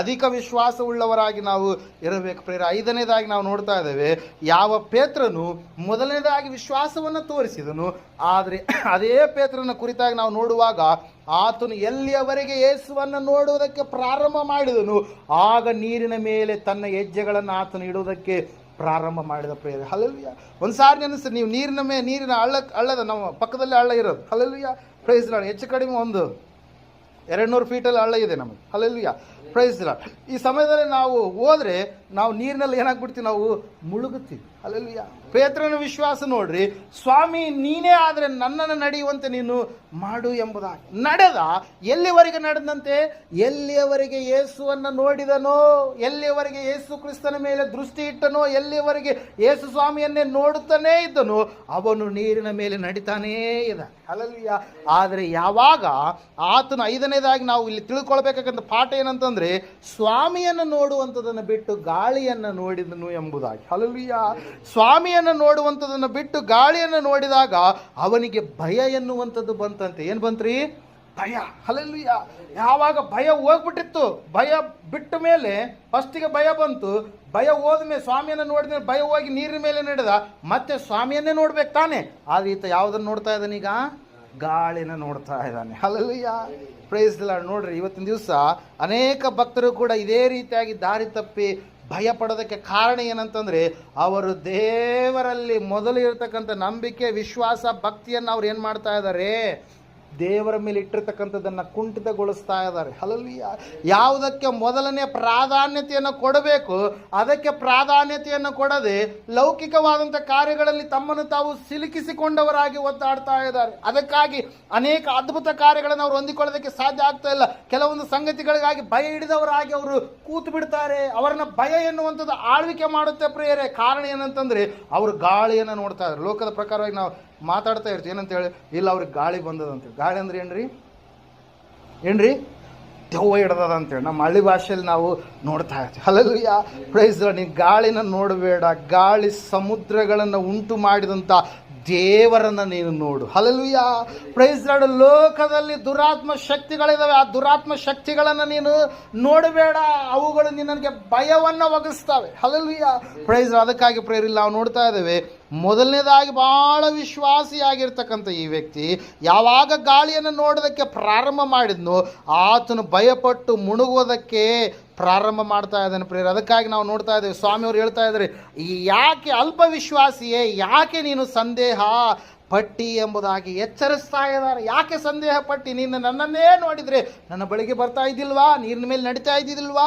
ಅಧಿಕ ವಿಶ್ವಾಸವುಳ್ಳವರಾಗಿ ನಾವು ಇರಬೇಕು. ಪ್ರೇರ ಐದನೇದಾಗಿ ನಾವು ನೋಡ್ತಾ ಇದ್ದೇವೆ, ಯಾವ ಪೇತ್ರನು ಮೊದಲನೇದಾಗಿ ವಿಶ್ವಾಸವನ್ನು ತೋರಿಸಿದನು, ಆದರೆ ಅದೇ ಪೇತ್ರನ ಕುರಿತಾಗಿ ನಾವು ನೋಡುವಾಗ ಆತನು ಎಲ್ಲಿಯವರೆಗೆ ಯೇಸುವನ್ನು ನೋಡುವುದಕ್ಕೆ ಪ್ರಾರಂಭ ಮಾಡಿದನು, ಆಗ ನೀರಿನ ಮೇಲೆ ತನ್ನ ಹೆಜ್ಜೆಗಳನ್ನು ಆತನು ಇಡುವುದಕ್ಕೆ ಪ್ರಾರಂಭ ಮಾಡಿದ ಪ್ರೇರ ಹಲಲ್ವಿಯ ಒಂದು ಸಾರಿ ನೀವು ನೀರಿನ ಮೇ, ನೀರಿನ ಹಳ್ಳ, ಹಳ್ಳದ, ನಮ್ಮ ಪಕ್ಕದಲ್ಲಿ ಹಳ್ಳ ಇರೋದು. ಹಲಲ್ವಿಯ ಪ್ರೈಸ್ ನಾನು ಹೆಚ್ಚು ಕಡಿಮೆ ಒಂದು. ಎರಡು ನೂರು ಫೀಟಲ್ಲಿ ಹಳ್ಳ ಇದೆ ನಮಗೆ. ಹಲಲ್ಯ ಪ್ರೈಸ್ ಇಲ್ಲ ಈ ಸಮಯದಲ್ಲಿ ನಾವು ಹೋದರೆ ನಾವು ನೀರಿನಲ್ಲಿ ಏನಾಗ್ಬಿಡ್ತೀವಿ? ನಾವು ಮುಳುಗುತ್ತೀವಿ. ಹಲಲ್ಯ ಪೇತ್ರನ ವಿಶ್ವಾಸ ನೋಡ್ರಿ. ಸ್ವಾಮಿ, ನೀನೇ ಆದರೆ ನನ್ನನ್ನು ನಡೆಯುವಂತೆ ನೀನು ಮಾಡು ಎಂಬುದಾಗಿ. ನಡೆದ, ಎಲ್ಲಿವರೆಗೆ ನಡೆದಂತೆ? ಎಲ್ಲಿಯವರೆಗೆ ಯೇಸುವನ್ನು ನೋಡಿದನೋ? ಎಲ್ಲಿಯವರೆಗೆ ಯೇಸು ಕ್ರಿಸ್ತನ ಮೇಲೆ ದೃಷ್ಟಿ ಇಟ್ಟನೋ? ಎಲ್ಲಿಯವರೆಗೆ ಯೇಸು ಸ್ವಾಮಿಯನ್ನೇ ನೋಡುತ್ತಾನೇ ಇದ್ದನೋ? ಅವನು ನೀರಿನ ಮೇಲೆ ನಡಿತಾನೇ ಇದ್ದ ಅಲ್ಲಲ್ಯ ಆದರೆ ಯಾವಾಗ ಆತನ ಐದನೇದಾಗಿ ನಾವು ಇಲ್ಲಿ ತಿಳ್ಕೊಳ್ಬೇಕಂತ ಪಾಠ ಏನಂತಂದ್ರೆ, ಸ್ವಾಮಿಯನ್ನು ನೋಡುವಂಥದ್ದನ್ನು ಬಿಟ್ಟು ಗಾಳಿಯನ್ನು ನೋಡಿದನು ಎಂಬುದಾಗಿ. ಅಲ್ಲಲ್ಯ ಸ್ವಾಮಿಯನ್ನು ನೋಡುವಂಥದ್ದನ್ನು ಬಿಟ್ಟು ಗಾಳಿಯನ್ನು ನೋಡಿದಾಗ ಅವನಿಗೆ ಭಯ ಎನ್ನುವಂಥದ್ದು ಬಂತಂತೆ. ಏನು ಬಂತ್ರಿ? ಭಯ. ಹಲಲ್ಯ ಯಾವಾಗ ಭಯ ಹೋಗ್ಬಿಟ್ಟಿತ್ತು, ಭಯ ಬಿಟ್ಟ ಮೇಲೆ ಫಸ್ಟಿಗೆ ಭಯ ಬಂತು. ಭಯ ಹೋದ್ಮೇಲೆ ಸ್ವಾಮಿಯನ್ನು ನೋಡಿದ ಭಯ ಹೋಗಿ ನೀರಿನ ಮೇಲೆ ನಡೆದ. ಮತ್ತೆ ಸ್ವಾಮಿಯನ್ನೇ ನೋಡ್ಬೇಕು ತಾನೆ. ಆದ್ರೆ ಈತ ಯಾವುದನ್ನು ನೋಡ್ತಾ ಇದ್ದಾನೀಗ ಗಾಳಿನ ನೋಡ್ತಾ ಇದ್ದಾನೆ. ಹಲಲ್ಯ ಪ್ರೈಸ್ ನೋಡ್ರಿ, ಇವತ್ತಿನ ದಿವಸ ಅನೇಕ ಭಕ್ತರು ಕೂಡ ಇದೇ ರೀತಿಯಾಗಿ ದಾರಿ ತಪ್ಪಿ ಭಯ ಪಡೋದಕ್ಕೆ ಕಾರಣ ಏನಂತಂದ್ರೆ, ಅವರು ದೇವರಲ್ಲಿ ಮೊದಲು ಇರತಕ್ಕಂಥ ನಂಬಿಕೆ, ವಿಶ್ವಾಸ, ಭಕ್ತಿಯನ್ನು ಅವ್ರು ಏನು ಮಾಡ್ತಾ ಇದ್ದಾರೆ ದೇವರ ಮೇಲೆ ಇಟ್ಟಿರ್ತಕ್ಕಂಥದ್ದನ್ನು ಕುಂಠಿತಗೊಳಿಸ್ತಾ ಇದ್ದಾರೆ. ಅಲ್ಲಿ ಯಾವುದಕ್ಕೆ ಮೊದಲನೇ ಪ್ರಾಧಾನ್ಯತೆಯನ್ನು ಕೊಡಬೇಕು, ಅದಕ್ಕೆ ಪ್ರಾಧಾನ್ಯತೆಯನ್ನು ಕೊಡದೆ ಲೌಕಿಕವಾದಂಥ ಕಾರ್ಯಗಳಲ್ಲಿ ತಮ್ಮನ್ನು ತಾವು ಸಿಲುಕಿಸಿಕೊಂಡವರಾಗಿ ಒದ್ದಾಡ್ತಾ ಇದ್ದಾರೆ. ಅದಕ್ಕಾಗಿ ಅನೇಕ ಅದ್ಭುತ ಕಾರ್ಯಗಳನ್ನು ಅವರು ಹೊಂದಿಕೊಳ್ಳೋದಕ್ಕೆ ಸಾಧ್ಯ ಆಗ್ತಾ ಇಲ್ಲ. ಕೆಲವೊಂದು ಸಂಗತಿಗಳಿಗಾಗಿ ಭಯ ಹಿಡಿದವರಾಗಿ ಅವರು ಕೂತು ಬಿಡ್ತಾರೆ. ಅವರನ್ನ ಭಯ ಎನ್ನುವಂಥದ್ದು ಆಳ್ವಿಕೆ ಮಾಡುತ್ತೆ ಪ್ರಿಯರೇ. ಕಾರಣ ಏನಂತಂದ್ರೆ, ಅವರು ಗಾಳಿಯನ್ನು ನೋಡ್ತಾ ಇದ್ದಾರೆ. ಲೋಕದ ಪ್ರಕಾರವಾಗಿ ನಾವು ಮಾತಾಡ್ತಾ ಇರ್ತೀವಿ. ಏನಂತ ಹೇಳಿ, ಇಲ್ಲ, ಅವ್ರಿಗೆ ಗಾಳಿ ಬಂದದಂತೇಳಿ ಗಾಳಿ ಅಂದ್ರೆ ಏನ್ರಿ? ಏನ್ರಿ? ದೆವ್ವ ಹಿಡ್ದದ ಅಂತೇಳಿ ನಮ್ಮ ಹಳ್ಳಿ ಭಾಷೆಯಲ್ಲಿ ನಾವು ನೋಡ್ತಾ ಇರ್ತೀವಿ. ಅಲ್ಲಲ್ಯ ಪ್ರೈಸ್ ನೀ ಗಾಳಿನ ನೋಡಬೇಡ. ಗಾಳಿ ಸಮುದ್ರಗಳನ್ನು ಉಂಟು ಮಾಡಿದಂಥ ದೇವರನ್ನ ನೀನು ನೋಡು. ಹಲಲುಯ ಪ್ರೈಸ್ ಲಾರ್ಡ್ ಲೋಕದಲ್ಲಿ ದುರಾತ್ಮ ಶಕ್ತಿಗಳಿದಾವೆ. ಆ ದುರಾತ್ಮ ಶಕ್ತಿಗಳನ್ನು ನೀನು ನೋಡಬೇಡ. ಅವುಗಳು ನಿನಗೆ ಭಯವನ್ನು ಒಗಿಸ್ತವೆ. ಹಲಲುಯ ಪ್ರೈಸ್ ಅದಕ್ಕಾಗಿ ಪ್ರೇರಿಲ್ಲ ನಾವು ನೋಡ್ತಾ ಇದ್ದೇವೆ. ಮೊದಲನೇದಾಗಿ ಭಾಳ ವಿಶ್ವಾಸಿಯಾಗಿರ್ತಕ್ಕಂಥ ಈ ವ್ಯಕ್ತಿ ಯಾವಾಗ ಗಾಳಿಯನ್ನು ನೋಡೋದಕ್ಕೆ ಪ್ರಾರಂಭ ಮಾಡಿದ್ನೋ ಆತನು ಭಯಪಟ್ಟು ಮುಣುಗುವುದಕ್ಕೆ ಪ್ರಾರಂಭ ಮಾಡ್ತಾ ಇದ್ದಾನೆ ಪ್ರೇರ ಅದಕ್ಕಾಗಿ ನಾವು ನೋಡ್ತಾ ಇದ್ದೇವೆ. ಸ್ವಾಮಿಯವರು ಹೇಳ್ತಾ ಇದ್ದಾರೆ ಯಾಕೆ ಅಲ್ಪ ವಿಶ್ವಾಸಿಯೇ ಯಾಕೆ ನೀನು ಸಂದೇಹ ಪಟ್ಟಿ ಎಂಬುದಾಗಿ ಎಚ್ಚರಿಸ್ತಾ ಇದ್ದಾರೆ. ಯಾಕೆ ಸಂದೇಹ ಪಟ್ಟಿ? ನೀನು ನನ್ನನ್ನೇ ನೋಡಿದರೆ ನನ್ನ ಬಳಿಗೆ ಬರ್ತಾ ಇದ್ದಿಲ್ವಾ? ನೀರಿನ ಮೇಲೆ ನಡೀತಾ ಇದ್ದಿಲ್ವಾ